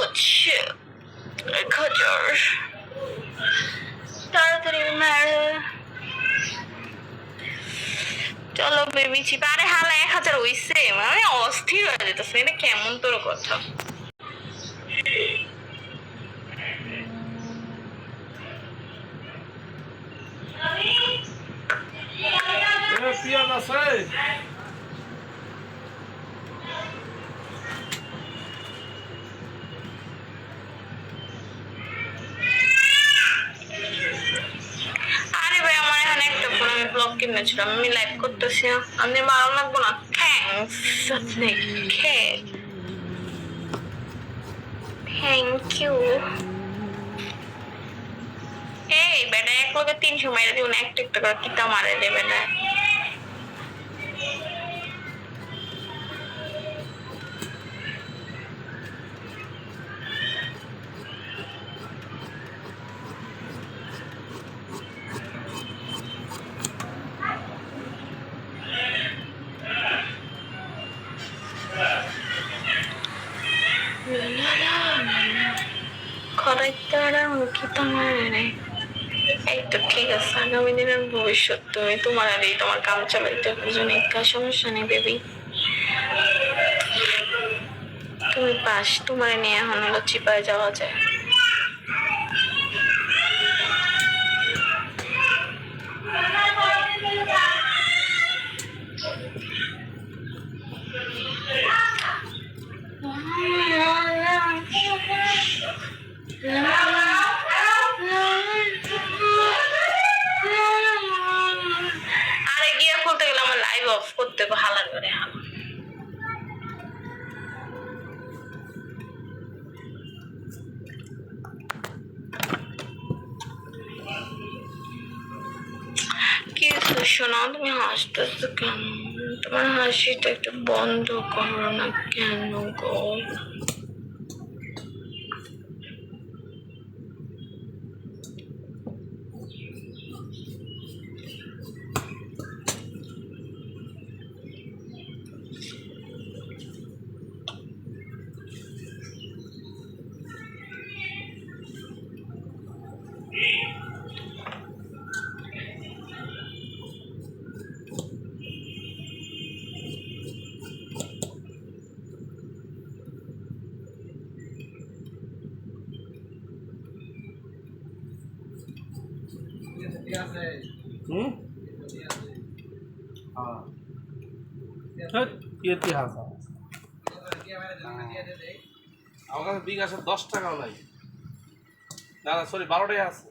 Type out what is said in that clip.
হচ্ছে। এক হাজার তাড়াতাড়ি চলো বেবি আরে হালা, এক হাজার হইছে। মানে অস্থির হয়ে যেতেছে। এটা কেমন তোর কথা ভাই আমার এখানে একটা ফোন আমি ব্লগ কিনেছিলাম, আমি লাইভ করতেছি না। আমি মারো লাগবো না। থ্যাংক ইউ এই বেটা এক লোকের তিনশো মেরে দিব না একটা একটা করে কিতা মারে দেবে না খরাইতারা কিতা মারে এই তো ঠিক আছে, আগামী দিনের ভবিষ্যৎ তুমি, তোমার আর এই তোমার কাম চালাইতে বুঝো কা সমস্যা নেই বেবি তুমি পাস তোমার নিয়ে এখন হলো চিপায় যাওয়া যায়। আরে গিয়ে খুলতে গেলে আমার লাইভ অফ করতে হালার করে, হালা। কিছু শোনা তুমি হাসতেছো কেন? তোমার হাসিটা একটু বন্ধ করো না কেন গো? হুম? হ্যাঁ। ইতিহাস আমার কাছে দশ টাকাও নাই। না না সরি বারোটাই আছে।